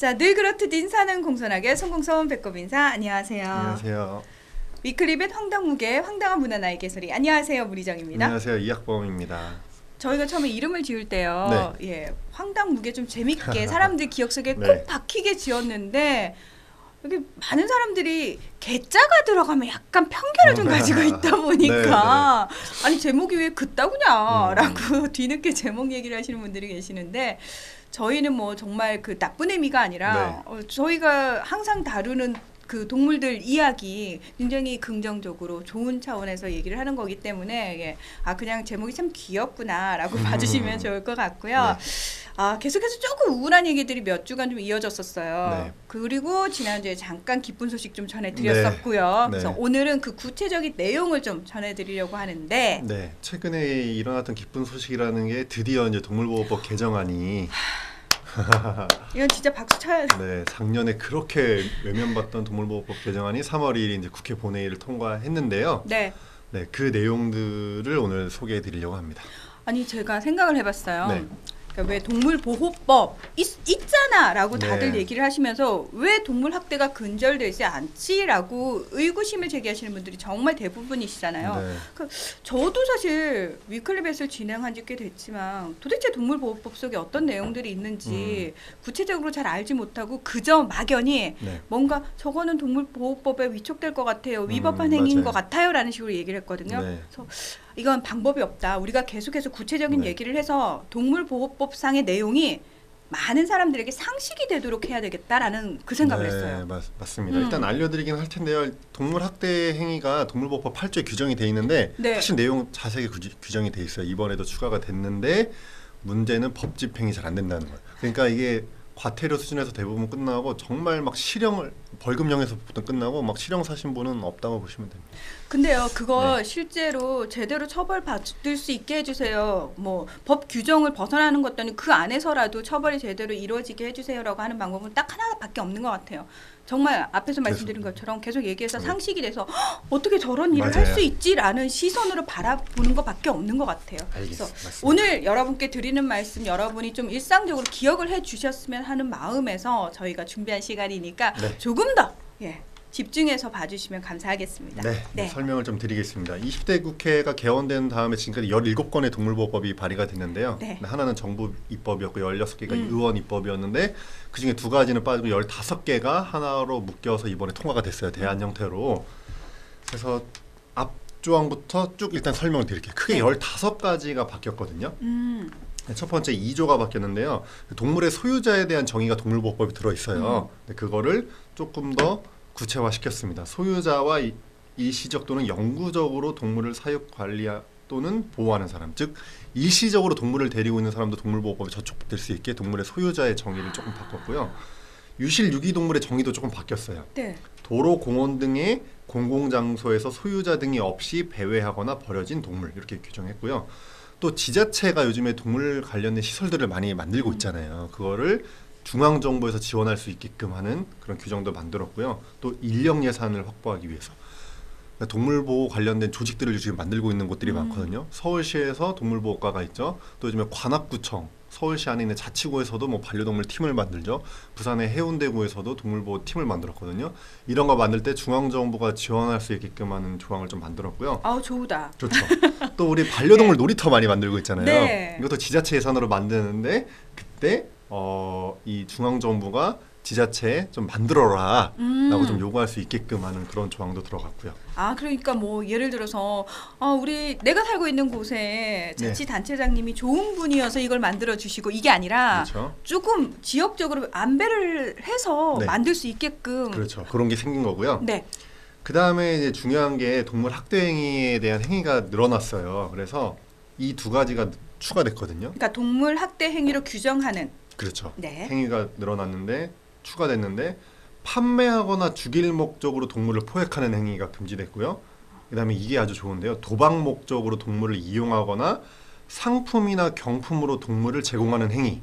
자, 늘 그렇듯 인사는 공손하게 송공선 배꼽 인사 안녕하세요. 안녕하세요. 위클리벳 황당무계 황당한 문화 나의 개소리 안녕하세요 무리정입니다. 안녕하세요. 이학범입니다. 저희가 처음에 이름을 지을 때요, 예, 황당무계 좀 재밌게 사람들 기억 속에 꼭 네. 박히게 지었는데 여기 많은 사람들이 개자가 들어가면 약간 편견을 좀 가지고 있다 보니까 아니 제목이 왜 그따구냐라고 음. 뒤늦게 제목 얘기를 하시는 분들이 계시는데 저희는 뭐 정말 그 나쁜 의미가 아니라 네. 어, 저희가 항상 다루는 그 동물들 이야기 굉장히 긍정적으로 좋은 차원에서 얘기를 하는 거기 때문에 예. 아 그냥 제목이 참 귀엽구나라고 음. 봐주시면 좋을 것 같고요. 네. 아 계속해서 조금 우울한 얘기들이 몇 주간 좀 이어졌었어요. 네. 그리고 지난주에 잠깐 기쁜 소식 좀 전해드렸었고요. 네. 그래서 네. 오늘은 그 구체적인 내용을 좀 전해드리려고 하는데 네, 최근에 일어났던 기쁜 소식이라는 게 드디어 이제 동물보호법 개정안이 이건 진짜 박수 쳐야 돼. 네, 작년에 그렇게 외면받던 동물보호법 개정안이 3월 2일 이제 국회 본회의를 통과했는데요. 네. 네, 그 내용들을 오늘 소개해 드리려고 합니다. 아니 제가 생각을 해봤어요. 네. 그러니까 왜 동물 보호법 있, 있잖아 라고 다들 네. 얘기를 하시면서 왜 동물 학대가 근절되지 않지라고 의구심을 제기하시는 분들이 정말 대부분이시잖아요. 네. 저도 사실 위클리벳을 진행한 지 꽤 됐지만 도대체 동물 보호법 속에 어떤 내용들이 있는지 구체적으로 잘 알지 못하고 그저 막연히 네. 뭔가 저거는 동물 보호법에 위촉될 것 같아요. 위법한 음, 행위인 맞아요. 것 같아요라는 식으로 얘기를 했거든요. 네. 그래서 이건 방법이 없다. 우리가 계속해서 구체적인 네. 얘기를 해서 동물보호법상의 내용이 많은 사람들에게 상식이 되도록 해야 되겠다라는 그 생각을 네, 했어요. 맞, 맞습니다. 음. 일단 알려드리긴 할 텐데요. 동물 학대 행위가 동물보호법 8조에 규정이 돼 있는데 네. 사실 내용 자세하게 규- 규정이 돼 있어요. 이번에도 추가가 됐는데 문제는 법 집행이 잘 안 된다는 거예요. 그러니까 이게 과태료 수준에서 대부분 끝나고 정말 막 실형을 벌금형에서부터 끝나고 막 실형 사신분은 없다고 보시면 됩니다. 근데요, 그거 네. 실제로 제대로 처벌 받을 수 있게 해주세요. 뭐 법 규정을 벗어나는 것도 그 안에서라도 처벌이 제대로 이루어지게 해주세요라고 하는 방법은 딱 하나밖에 없는 것 같아요. 정말 앞에서 말씀드린 것처럼 계속 얘기해서 네. 상식이 돼서 "헉, 어떻게 저런 일을 할 맞아요. 수 있지라는 시선으로 바라보는 것밖에 없는 것 같아요. 그래서 맞습니다. 오늘 여러분께 드리는 말씀 여러분이 좀 일상적으로 기억을 해 주셨으면 하는 마음에서 저희가 준비한 시간이니까 네. 조금 더 예, 집중해서 봐주시면 감사하겠습니다. 네, 네, 설명을 좀 드리겠습니다. 20대 국회가 개원된 다음에 지금까지 17건의 동물보호법이 발의가 됐는데요. 네. 하나는 정부 입법이었고 16개가 음. 의원 입법이었는데 그중에 두 가지는 빠지고 15개가 하나로 묶여서 이번에 통과가 됐어요. 대안 형태로. 그래서 앞 조항부터 쭉 일단 설명을 드릴게요. 크게 네. 15가지가 바뀌었거든요. 음, 첫 번째 2조가 바뀌었는데요. 동물의 소유자에 대한 정의가 동물보호법에 들어 있어요. 음. 그거를 조금 더 구체화시켰습니다. 소유자와 이- 일시적 또는 영구적으로 동물을 사육 관리 또는 보호하는 사람, 즉 일시적으로 동물을 데리고 있는 사람도 동물보호법에 저촉될 수 있게 동물의 소유자의 정의를 조금 바꿨고요. 유실 유기동물의 정의도 조금 바뀌었어요. 네. 도로, 공원 등의 공공장소에서 소유자 등이 없이 배회하거나 버려진 동물 이렇게 규정했고요. 또 지자체가 요즘에 동물 관련된 시설들을 많이 만들고 있잖아요. 그거를 중앙 정부에서 지원할 수 있게끔 하는 그런 규정도 만들었고요. 또 인력 예산을 확보하기 위해서 그러니까 동물 보호 관련된 조직들을 지금 만들고 있는 곳들이 음. 많거든요. 서울시에서 동물보호과가 있죠. 또 요즘에 관악구청, 서울시 안에 있는 자치구에서도 뭐 반려동물 팀을 만들죠. 부산의 해운대구에서도 동물보호 팀을 만들었거든요. 이런 거 만들 때 중앙 정부가 지원할 수 있게끔 하는 조항을 좀 만들었고요. 아우 좋다. 좋죠. 또 우리 반려동물 놀이터 많이 만들고 있잖아요. 네. 이것도 지자체 예산으로 만드는데 그때 어, 이 중앙 정부가 지자체에 좀 만들어라. 음. 라고 좀 요구할 수 있게끔 하는 그런 조항도 들어갔고요. 아 그러니까 뭐 예를 들어서 아 우리 내가 살고 있는 곳에 네. 자치단체장님이 좋은 분이어서 이걸 만들어 주시고 이게 아니라 그렇죠. 조금 지역적으로 안배를 해서 네. 만들 수 있게끔. 그렇죠. 그런 게 생긴 거고요. 네. 그 다음에 이제 중요한 게 동물 학대 행위에 대한 행위가 늘어났어요. 그래서 이 두 가지가 추가됐거든요. 그러니까 동물 학대 행위로 규정하는. 그렇죠. 네. 행위가 늘어났는데 추가됐는데 판매하거나 죽일 목적으로 동물을 포획하는 행위가 금지됐고요. 그다음에 이게 아주 좋은데요. 도박 목적으로 동물을 이용하거나 상품이나 경품으로 동물을 제공하는 행위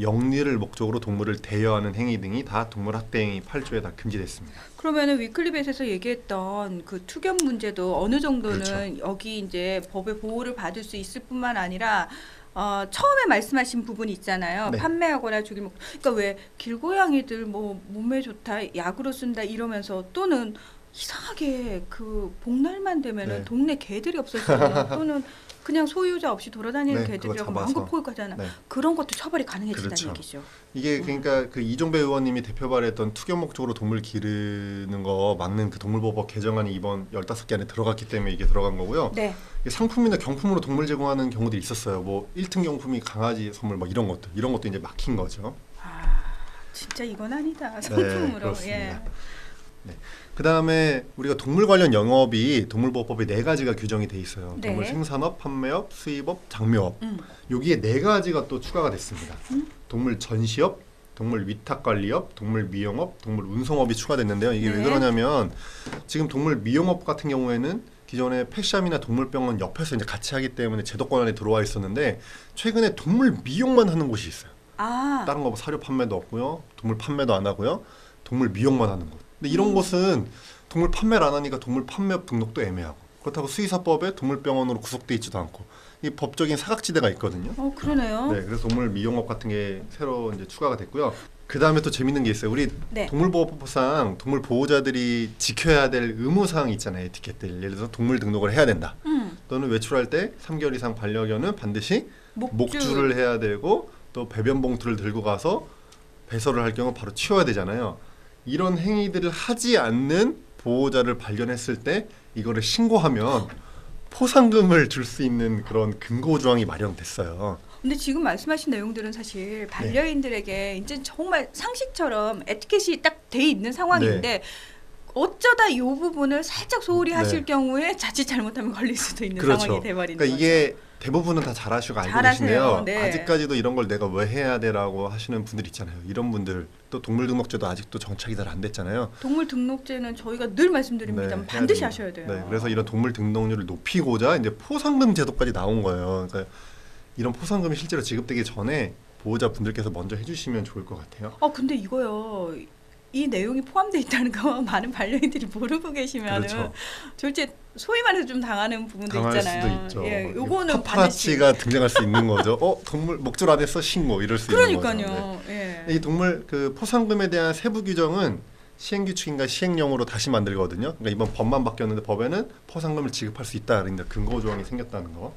영리를 목적으로 동물을 대여하는 행위 등이 다 동물 학대 행위 8조에 다 금지됐습니다. 그러면은 위클리벳에서 얘기했던 그 투견 문제도 어느 정도는 그렇죠. 여기 이제 법의 보호를 받을 수 있을 뿐만 아니라 어, 처음에 말씀하신 부분이 있잖아요. 네. 판매하거나 죽일 목. 그러니까 왜 길고양이들 뭐 몸에 좋다, 약으로 쓴다 이러면서 또는 이상하게 그 복날만 되면은 네. 동네 개들이 없어지거나 또는 그냥 소유자 없이 돌아다니는 네, 개들이라고. 마음껏 포획하잖아. 네. 그런 것도 처벌이 가능해진다는 그렇죠. 얘기죠. 이게 그러니까 그 이종배 의원님이 대표 발의했던 투견 목적으로 동물 기르는 거 막는 그 동물보호법 개정안이 이번 15개 안에 들어갔기 때문에 이게 들어간 거고요. 네. 상품이나 경품으로 동물 제공하는 경우들이 있었어요. 뭐 1등 경품이 강아지 선물 뭐 이런 것들. 이런 것도 이제 막힌 거죠. 아, 진짜 이건 아니다. 상품으로. 네, 그렇습니다. 예. 그 다음에 우리가 동물 관련 영업이 동물보호법에 네 가지가 규정이 돼 있어요. 네. 동물 생산업, 판매업, 수입업, 장묘업. 음. 여기에 네 가지가 또 추가가 됐습니다. 음? 동물 전시업, 동물 위탁 관리업, 동물 미용업, 동물 운송업이 추가됐는데요. 이게 왜 네. 그러냐면 지금 동물 미용업 같은 경우에는 기존에 펫샵이나 동물병원 옆에서 이제 같이 하기 때문에 제도권 안에 들어와 있었는데 최근에 동물 미용만 하는 곳이 있어요. 아, 다른 거 뭐 사료 판매도 없고요. 동물 판매도 안 하고요. 동물 미용만 하는 곳. 근데 이런 음. 곳은 동물 판매를 안 하니까 동물 판매업 등록도 애매하고 그렇다고 수의사법에 동물병원으로 구속돼 있지도 않고 이 법적인 사각지대가 있거든요. 어 그러네요. 네, 그래서 동물 미용업 같은 게 새로 이제 추가가 됐고요. 그 다음에 또 재밌는 게 있어요. 우리 네. 동물보호법상 동물 보호자들이 지켜야 될 의무 사항이 있잖아요. 에티켓들. 예를 들어서 동물 등록을 해야 된다. 음, 또는 외출할 때 3개월 이상 반려견은 반드시 목줄. 목줄을 해야 되고 또 배변 봉투를 들고 가서 배설을 할 경우 바로 치워야 되잖아요. 이런 행위들을 하지 않는 보호자를 발견했을 때 이거를 신고하면 포상금을 줄 수 있는 그런 근거 조항이 마련됐어요. 근데 지금 말씀하신 내용들은 네. 사실 반려인들에게 이제 정말 상식처럼 에티켓이 딱 돼 있는 상황인데 어쩌다 이 부분을 살짝 소홀히 네. 하실 경우에 자칫 잘못하면 걸릴 수도 있는 그렇죠. 상황이 돼버리는 그러니까 이게 대부분은 다 잘하시고 알고 잘하세요. 계시네요. 네. 아직까지도 이런 걸 내가 왜 해야 돼라고 하시는 분들 있잖아요. 이런 분들 또 동물 등록제도 아직도 정착이 잘 안 됐잖아요. 동물 등록제는 저희가 늘 말씀드립니다만 네, 반드시. 하셔야 돼요. 네, 그래서 이런 동물 등록률을 높이고자 이제 포상금 제도까지 나온 거예요. 그러니까 이런 포상금이 실제로 지급되기 전에 보호자 분들께서 먼저 해주시면 좋을 것 같아요. 어 근데 이거요. 이 내용이 포함되어 있다는 거 많은 반려인들이 모르고 계시면은 그렇죠. 졸제 소위 말해서 좀 당하는 부분도 있잖아요. 예, 요거는 반드시 파파라치가 등장할 수 있는 거죠. 어 동물 목줄 안 했어 신고 이럴 수 있는 거죠. 그러니까요. 네. 예. 이 동물 그 포상금에 대한 세부 규정은 시행 규칙인가 시행령으로 다시 만들거든요. 그러니까 이번 법만 바뀌었는데 법에는 포상금을 지급할 수 있다. 그러니까 근거 조항이 생겼다는 거.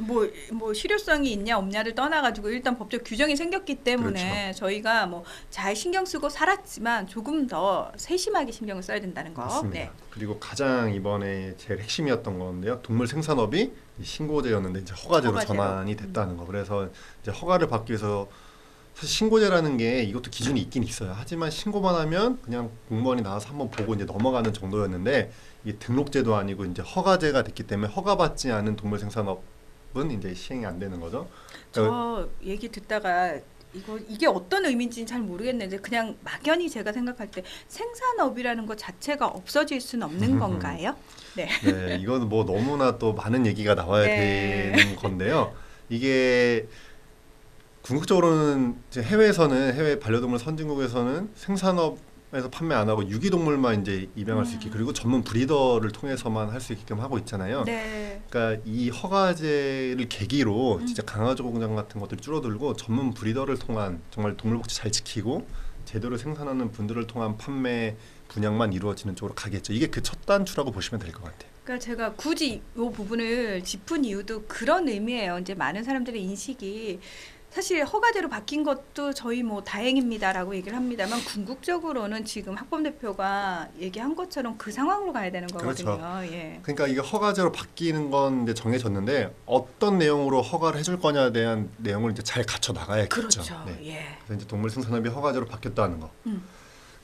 뭐, 뭐 실효성이 있냐 없냐를 떠나가지고 일단 법적 규정이 생겼기 때문에 그렇죠. 저희가 뭐 잘 신경 쓰고 살았지만 조금 더 세심하게 신경을 써야 된다는 거. 맞습니다. 네. 그리고 가장 이번에 제일 핵심이었던 건데요. 동물 생산업이 이 신고제였는데 이제 허가제로 허가제로. 전환이 됐다는 거. 그래서 이제 허가를 받기 위해서 사실 신고제라는 게 이것도 기준이 있긴 있어요. 하지만 신고만 하면 그냥 공무원이 나와서 한번 보고 이제 넘어가는 정도였는데 이게 등록제도 아니고 이제 허가제가 됐기 때문에 허가받지 않은 동물 생산업 은 이제 시행이 안 되는 거죠. 저 얘기 듣다가 이거 이게 어떤 의미인지는 잘 모르겠는데 그냥 막연히 제가 생각할 때 생산업이라는 것 자체가 없어질 수는 없는 건가요? 네. 네, 이건 뭐 너무나 또 많은 얘기가 나와야 네. 되는 건데요. 이게 궁극적으로는 해외에서는 해외 반려동물 선진국에서는 생산업 에서 판매 안 하고 유기동물만 이제 입양할 수 있게 음. 그리고 전문 브리더를 통해서만 할 수 있게끔 하고 있잖아요. 네. 그러니까 이 허가제를 계기로 음. 진짜 강아지 공장 같은 것들이 줄어들고 전문 브리더를 통한 정말 동물 복지 잘 지키고 제대로 생산하는 분들을 통한 판매 분양만 이루어지는 쪽으로 가겠죠. 이게 그 첫 단추라고 보시면 될 것 같아요. 그러니까 제가 굳이 이 부분을 짚은 이유도 그런 의미예요. 이제 많은 사람들의 인식이 사실 허가제로 바뀐 것도 저희 뭐 다행입니다라고 얘기를 합니다만 궁극적으로는 지금 학범 대표가 얘기한 것처럼 그 상황으로 가야 되는 거거든요. 그렇죠. 예. 그러니까 이게 허가제로 바뀌는 건 이제 정해졌는데 어떤 내용으로 허가를 해줄 거냐에 대한 내용을 이제 잘 갖춰 나가야겠죠. 그렇죠. 네. 예. 그래서 이제 동물 생산업이 허가제로 바뀌었다는 거. 음.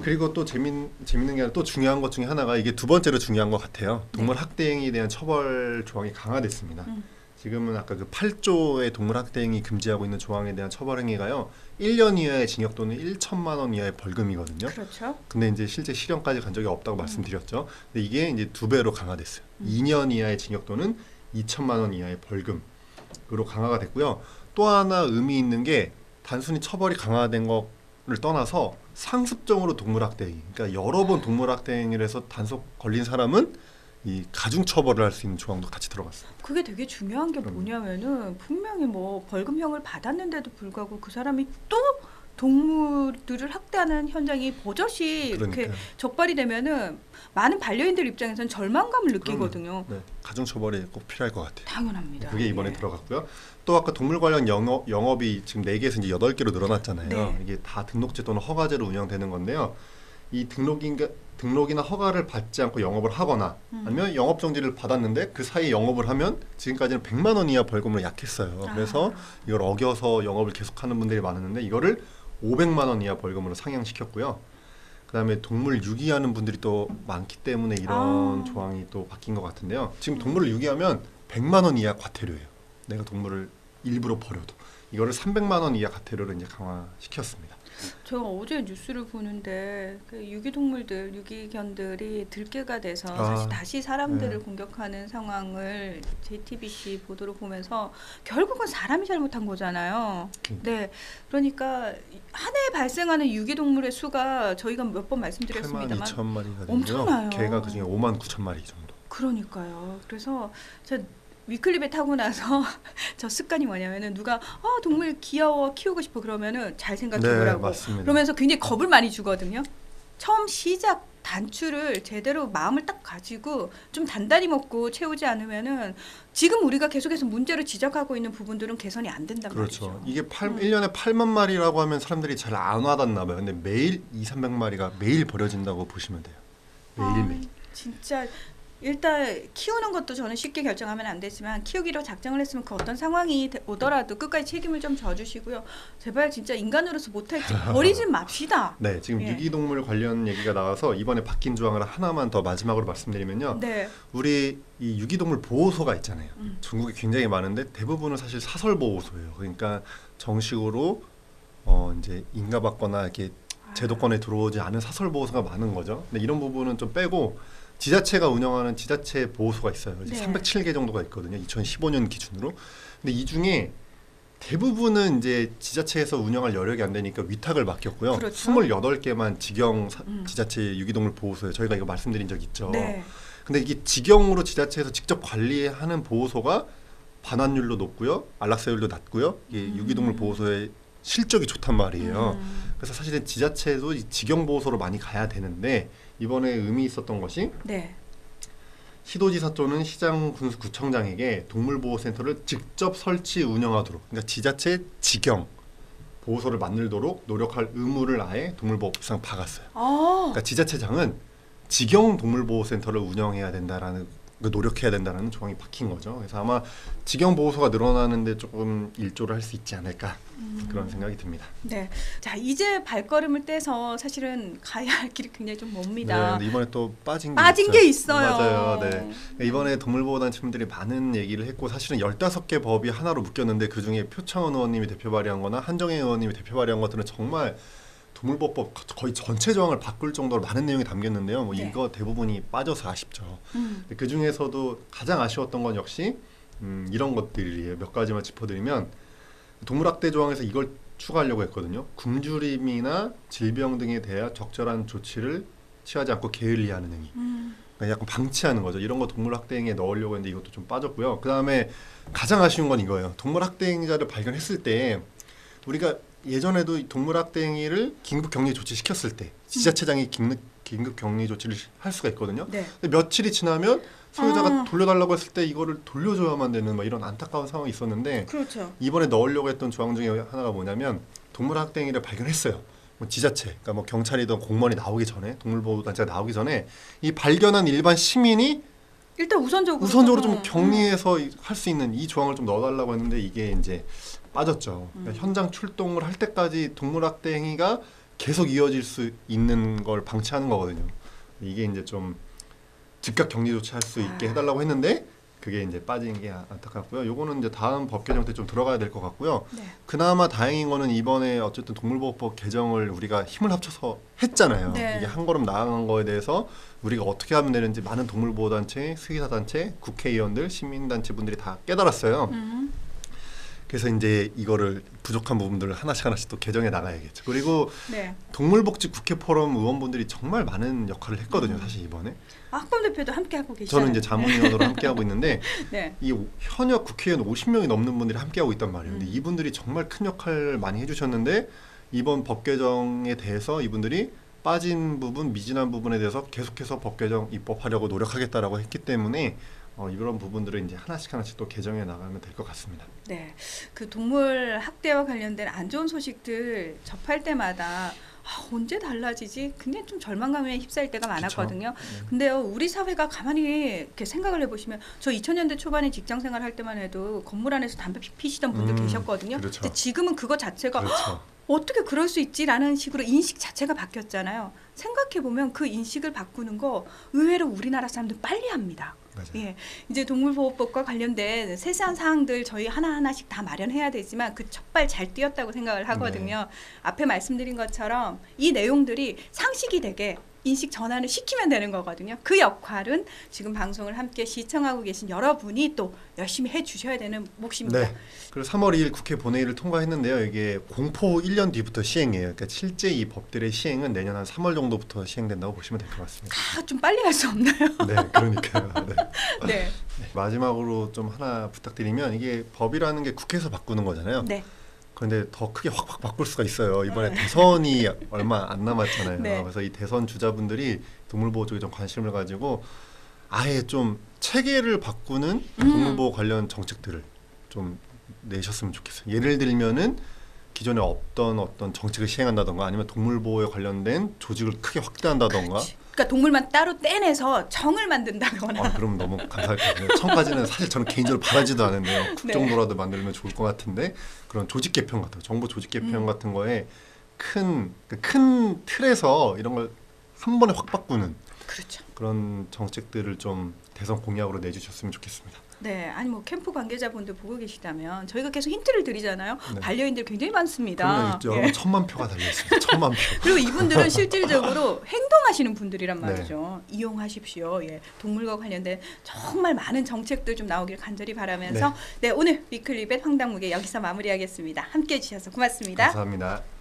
그리고 또 재밌 재밌는 게 아니라 또 중요한 것 중에 하나가 이게 두 번째로 중요한 것 같아요. 동물 학대 행위에 대한 처벌 조항이 강화됐습니다. 네. 음. 지금은 아까 그 8조의 동물 학대 행위 금지하고 있는 조항에 대한 처벌 행위가요. 1년 이하의 징역 또는 1천만 원 이하의 벌금이거든요. 그렇죠. 근데 이제 실제 실형까지 간 적이 없다고 말씀드렸죠. 근데 이게 이제 두 배로 강화됐어요. 음. 2년 이하의 징역 또는 2천만 원 이하의 벌금으로 강화가 됐고요. 또 하나 의미 있는 게 단순히 처벌이 강화된 거를 떠나서 상습적으로 동물학대행, 그러니까 여러 번 동물학대행을 해서 단속 걸린 사람은 이 가중 처벌을 할 수 있는 조항도 같이 들어갔습니다. 그게 되게 중요한 게 그럼요. 뭐냐면은 분명히 뭐 벌금형을 받았는데도 불구하고 그 사람이 또 동물들을 학대하는 현장이 버젓이 이렇게 그러니까 적발이 되면은 많은 반려인들 입장에서는 절망감을 느끼거든요. 네, 가중 처벌이 꼭 필요할 것 같아요. 당연합니다. 그게 이번에 예. 들어갔고요. 또 아까 동물 관련 영업, 영업이 지금 4개에서 이제 8개로 늘어났잖아요. 네. 이게 다 등록제 또는 허가제로 운영되는 건데요. 이 등록인가 등록이나 허가를 받지 않고 영업을 하거나 음. 아니면 영업 정지를 받았는데 그 사이에 영업을 하면 지금까지는 100만 원 이하 벌금으로 약했어요. 그래서 아. 이걸 어겨서 영업을 계속하는 분들이 많았는데 이거를 500만 원 이하 벌금으로 상향시켰고요. 그다음에 동물 유기하는 분들이 또 많기 때문에 이런 아. 조항이 또 바뀐 것 같은데요. 지금 동물을 유기하면 100만 원 이하 과태료예요. 내가 동물을 일부러 버려도 이거를 300만 원 이하 과태료로 이제 강화시켰습니다. 제가 어제 뉴스를 보는데 그 유기동물들, 유기견들이 들개가 돼서 아, 사실 다시 사람들을 네. 공격하는 상황을 JTBC 보도를 보면서 결국은 사람이 잘못한 거잖아요. 그러니까. 네, 그러니까 한 해에 발생하는 유기동물의 수가 저희가 몇번 8만 말씀드렸습니다만 2천 마리가 되고요. 엄청나요. 개가 그중에 5만 9천 마리 정도. 그러니까요. 그래서 저 위클립에 타고 나서 저 습관이 뭐냐면은 누가 아 동물 귀여워 키우고 싶어 그러면은 잘 생각해 네, 보라고. 그러면서 굉장히 겁을 많이 주거든요. 처음 시작 단추를 제대로 마음을 딱 가지고 좀 단단히 먹고 채우지 않으면은 지금 우리가 계속해서 문제를 지적하고 있는 부분들은 개선이 안 된단 그렇죠. 말이죠. 이게 8, 음. 1년에 8만 마리라고 하면 사람들이 잘 안 와닿나 봐요. 근데 매일 2, 300마리가 매일 버려진다고 보시면 돼요. 매일매일. 아, 진짜 일단 키우는 것도 저는 쉽게 결정하면 안 되지만 키우기로 작정을 했으면 그 어떤 상황이 되- 오더라도 끝까지 책임을 좀 져주시고요. 제발 진짜 인간으로서 못할지 버리지 맙시다. 네, 지금 예. 유기동물 관련 얘기가 나와서 이번에 바뀐 조항을 하나만 더 마지막으로 말씀드리면요. 네. 우리 이 유기동물 보호소가 있잖아요. 음. 중국에 굉장히 많은데 대부분은 사실 사설 보호소예요. 그러니까 정식으로 어 이제 인가받거나 이렇게 제도권에 들어오지 않은 사설 보호소가 많은 거죠. 근데 이런 부분은 좀 빼고 지자체가 운영하는 지자체 보호소가 있어요. 네. 307개 정도가 있거든요. 2015년 기준으로. 근데 이 중에 대부분은 이제 지자체에서 운영할 여력이 안 되니까 위탁을 맡겼고요. 그렇죠. 28개만 직영 사- 음. 지자체 유기동물 보호소에 저희가 이거 말씀드린 적 있죠. 네. 근데 이게 직영으로 지자체에서 직접 관리하는 보호소가 반환율도 높고요, 안락사율도 낮고요. 이게 음. 유기동물 보호소의 실적이 좋단 말이에요. 음. 그래서 사실은 지자체도 이 직영 보호소로 많이 가야 되는데 이번에 의미 있었던 것이 네. 시도지사 또는 시장 군수 구청장에게 동물보호센터를 직접 설치 운영하도록 그러니까 지자체 직영 보호소를 만들도록 노력할 의무를 아예 동물보호법상 박았어요. 아. 그러니까 지자체장은 직영 동물보호센터를 운영해야 된다라는 그 노력해야 된다는 조항이 박힌 거죠. 그래서 아마 직영 보호소가 늘어나는데 조금 일조를 할 수 있지 않을까 음. 그런 생각이 듭니다. 네. 자, 이제 발걸음을 떼서 사실은 가야 할 길이 굉장히 좀 네, 멉니다. 근데 이번에 또 빠진 게 빠진 있죠. 게 있어요. 맞아요. 네. 그러니까 이번에 동물보호단체분들이 많은 얘기를 했고 사실은 15개 법이 하나로 묶였는데 그 중에 표창원 의원님이 대표 발의한 거나 한정혜 의원님이 대표 발의한 것들은 정말 동물보호법 거의 전체 조항을 바꿀 정도로 많은 내용이 담겼는데요. 뭐 네. 이거 대부분이 빠져서 아쉽죠. 음. 그 중에서도 가장 아쉬웠던 건 역시 음, 이런 것들이에요. 몇 가지만 짚어드리면 동물학대 조항에서 이걸 추가하려고 했거든요. 굶주림이나 질병 등에 대한 적절한 조치를 취하지 않고 게을리하는 행위. 음. 그러니까 약간 방치하는 거죠. 이런 거 동물 학대 행위에 넣으려고 했는데 이것도 좀 빠졌고요. 그 다음에 가장 아쉬운 건 이거예요. 동물 학대행위자를 발견했을 때 우리가 예전에도 이 동물학대행위를 긴급 격리 조치 시켰을 때 지자체장이 긴급, 긴급 격리 조치를 할 수가 있거든요. 네. 근데 며칠이 지나면 소유자가 아. 돌려달라고 했을 때 이거를 돌려줘야만 되는 막 이런 안타까운 상황이 있었는데 그렇죠. 이번에 넣으려고 했던 조항 중에 하나가 뭐냐면 동물학대행위를 발견했어요. 뭐 지자체, 그러니까 뭐 경찰이든 공무원이 나오기 전에 동물보호단체가 나오기 전에 이 발견한 일반 시민이 일단 우선적으로 우선적으로 좀 음. 격리해서 할수 있는 이 조항을 좀 넣어달라고 했는데 이게 이제 빠졌죠. 그러니까 음. 현장 출동을 할 때까지 동물학대 행위가 계속 이어질 수 있는 걸 방치하는 거거든요. 이게 이제 좀 즉각 격리 조치할 수 있게 아. 해달라고 했는데 그게 이제 빠진 게 안타깝고요. 요거는 이제 다음 법 개정 때 좀 들어가야 될 것 같고요. 네. 그나마 다행인 거는 이번에 어쨌든 동물보호법 개정을 우리가 힘을 합쳐서 했잖아요. 네. 이게 한 걸음 나아간 거에 대해서 우리가 어떻게 하면 되는지 많은 동물보호단체, 수의사단체, 국회의원들, 시민단체 분들이 다 깨달았어요. 음. 그래서 이제 이거를 부족한 부분들을 하나씩 하나씩 또 개정해 나가야겠죠. 그리고 네. 동물복지 국회 포럼 의원분들이 정말 많은 역할을 했거든요. 음. 사실 이번에 아, 학범 대표도 함께 하고 계시잖아요. 저는 이제 자문위원으로 함께 하고 있는데 네. 이 오- 현역 국회의원 50명이 넘는 분들이 함께 하고 있단 말이에요. 근데 음. 이분들이 정말 큰 역할을 많이 해주셨는데 이번 법 개정에 대해서 이분들이 빠진 부분, 미진한 부분에 대해서 계속해서 법 개정 입법하려고 노력하겠다라고 했기 때문에 어, 이런 부분들을 이제 하나씩 하나씩 또 개정해 나가면 될 것 같습니다. 네. 그 동물 학대와 관련된 안 좋은 소식들 접할 때마다 아, 언제 달라지지? 굉장히 좀 절망감에 휩싸일 때가 많았거든요. 네. 근데요, 우리 사회가 가만히 이렇게 생각을 해보시면 저 2000년대 초반에 직장 생활할 때만 해도 건물 안에서 담배 피- 피시던 분들 음, 계셨거든요. 그렇죠. 근데 지금은 그거 자체가 그렇죠. 어떻게 그럴 수 있지라는 식으로 인식 자체가 바뀌었잖아요. 생각해 보면 그 인식을 바꾸는 거 의외로 우리나라 사람들 빨리 합니다. 맞아요. 예, 이제 동물보호법과 관련된 세세한 사항들 저희 하나 하나씩 다 마련해야 되지만 그 첫발 잘 뛰었다고 생각을 하거든요. 앞에 말씀드린 것처럼 이 내용들이 상식이 되게 인식 전환을 시키면 되는 거거든요. 그 역할은 지금 방송을 함께 시청하고 계신 여러분이 또 열심히 해 주셔야 되는 몫입니다. 네. 그리고 3월 2일 국회 본회의를 통과했는데요. 이게 공포 1년 뒤부터 시행이에요. 그러니까 실제 이 법들의 시행은 내년 한 3월 정도부터 시행된다고 보시면 될 것 같습니다. 아, 좀 빨리 할 수 없나요? 네, 그러니까요. 네. 네, 네, 마지막으로 좀 하나 부탁드리면 이게 법이라는 게 국회에서 바꾸는 거잖아요. 네, 그런데 더 크게 확확 바꿀 수가 있어요. 이번에 대선이 얼마 안 남았잖아요. 네. 그래서 이 대선 주자분들이 동물보호 쪽에 좀 관심을 가지고 아예 좀 체계를 바꾸는 음. 동물보호 관련 정책들을 좀 내셨으면 좋겠어요. 예를 들면은 기존에 없던 어떤 정책을 시행한다던가 아니면 동물보호에 관련된 조직을 크게 확대한다던가 그 러니까 동물만 따로 떼내서 정을 만든다거나. 아, 그럼 너무 감사할 것 같아요. 청까지는 사실 저는 개인적으로 바라지도 않은데요. 국 네. 정도라도 만들면 좋을 것 같은데 그런 조직 개편 같은 거, 정보 조직 개편 음. 같은 거에 큰 큰 틀에서 이런 걸 한 번에 확 바꾸는 그렇죠. 그런 정책들을 좀 대선 공약으로 내주셨으면 좋겠습니다. 네, 아니 뭐 캠프 관계자분들 보고 계시다면 저희가 계속 힌트를 드리잖아요. 네. 반려인들 굉장히 많습니다. 있죠. 예. 천만 표가 달려 있습니다. 천만 표. 그리고 이분들은 실질적으로 행동하시는 분들이란 네. 말이죠. 이용하십시오. 예. 동물과 관련된 정말 많은 정책들 좀 나오길 간절히 바라면서 네, 오늘 위클리벳 황당무계 여기서 마무리하겠습니다. 함께 해 주셔서 고맙습니다. 감사합니다.